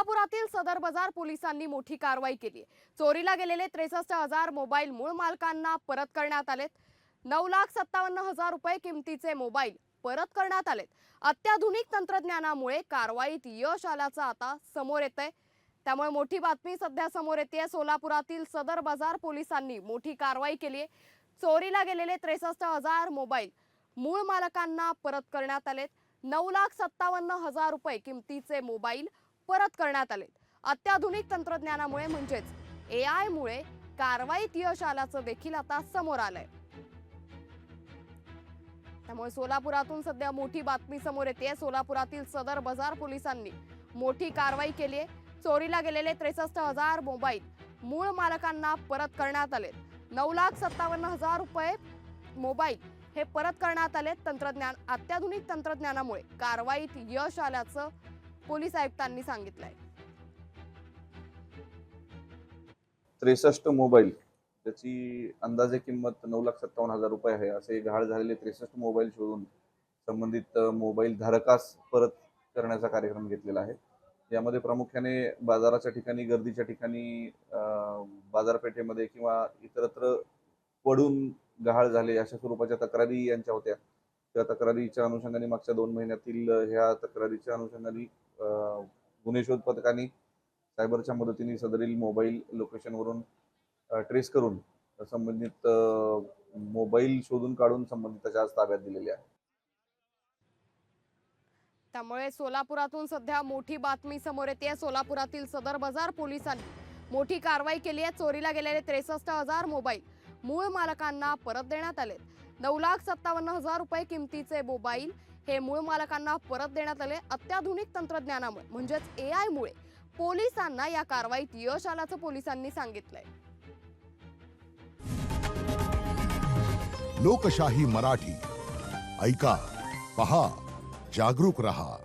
सोलापुरातील सदर बाजार पोलिसांनी मोठी कारवाई केली. चोरीला गेलेले त्रेसष्ट हजार मोबाईल मूळ मालकांना परत करण्यात आलेत. नऊ लाख सत्तावन्न हजार रुपये किमतीचे मोबाईल परत करण्यात आलेत. अत्याधुनिक तंत्रज्ञानामुळे कारवाईत यश आल्याचं आता समोर येत आहे त्यामुळे मोठी बातमी सध्या समोर येते सोलापुरातील सदर बाजार पोलिसांनी मोठी कारवाई केली आहे चोरीला गेलेले त्रेसष्ट हजार मोबाईल मूळ मालकांना परत करण्यात आलेत. नऊ लाख सत्तावन्न हजार रुपये किमतीचे मोबाईल परत करण्यात आले अत्याधुनिक तंत्रज्ञानामुळे म्हणजेच ए आयमुळे कारवाईत यश आल्याचं देखील आता समोर आलंय. त्यामुळे सोलापुरातून सध्या मोठी बातमी समोर येते सोलापुरातील सदर बाजार पोलिसांनी मोठी कारवाई केली आहे. चोरीला गेलेले त्रेसष्ट हजार मोबाईल मूळ मालकांना परत करण्यात आलेत. नऊ लाख सत्तावन्न हजार रुपये मोबाईल हे परत करण्यात आले तंत्रज्ञान अत्याधुनिक तंत्रज्ञानामुळे कारवाईत यश आल्याचं पोलीस आयुक्तांनी सांगितलंय. त्रेसष्ट मोबाईल त्याची अंदाजे किंमत नऊ लाख सत्तावन्न हजार रुपये आहे. असे गहाळ झालेले त्रेसष्ट मोबाईल शोधून संबंधित मोबाईल धारकास परत करण्याचा कार्यक्रम घेतलेला आहे. यामध्ये प्रामुख्याने बाजाराच्या ठिकाणी गर्दीच्या ठिकाणी बाजारपेठेमध्ये किंवा इतरत्र पडून गहाळ झाले अशा स्वरूपाच्या तक्रारी यांच्या होत्या. त्या तक्रारीच्या अनुषंगाने मागच्या दोन महिन्यातील ह्या तक्रारीच्या अनुषंगाने गुन्हे शोध पथकाने सायबरच्या मदतीने सदरील मोबाईल लोकेशनवरून ट्रेस करून संबंधित मोबाईल शोधून काढून संबंधिताच्या आज ताब्यात दिलेले आहे त्यामुळे सोलापुरातून सध्या मोठी बातमी समोर येते सोलापुरातील सदर बाजार पोलिसांनी मोठी कारवाई केली आहे. चोरीला गेलेले त्रेसष्ट हजार मोबाईल मूळ मालकांना परत देण्यात आले नऊ लाख सत्तावन्न हजार रुपये किमतीचे मोबाईल हे मूळ मालकांना परत देण्यात आले अत्याधुनिक तंत्रज्ञानामुळे. म्हणजेच ए आय मुळे. पोलिसांना या कारवाईत यश आल्याचं पोलिसांनी सांगितलंय. लोकशाही मराठी. ऐका पहा जागरूक रहा.